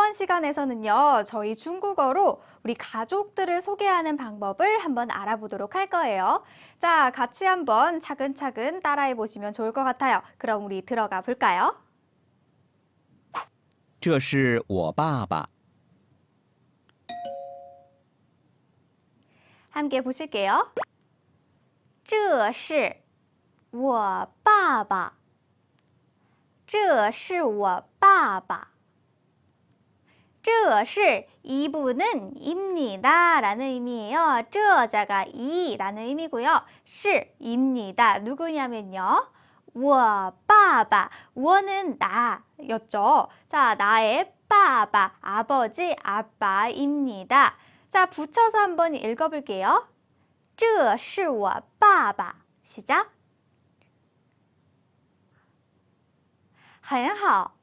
이번 시간에서는요, 저희 중국어로 우리 가족들을 소개하는 방법을 한번 알아보도록 할 거예요. 자, 같이 한번 차근차근 따라해 보시면 좋을 것 같아요. 그럼 우리 들어가 볼까요? 这是我爸爸， 함께 보실게요. 这是我爸爸.这是我爸爸. 这是 이분은 입니다 라는 의미예요. 这자가 이라는 의미고요. 是입니다. 누구냐면요. 我爸爸, 我는 나였죠. 자, 나의 빠바, 아버지, 아빠입니다. 자, 붙여서 한번 읽어볼게요. 这是我爸爸. 시작. 很好.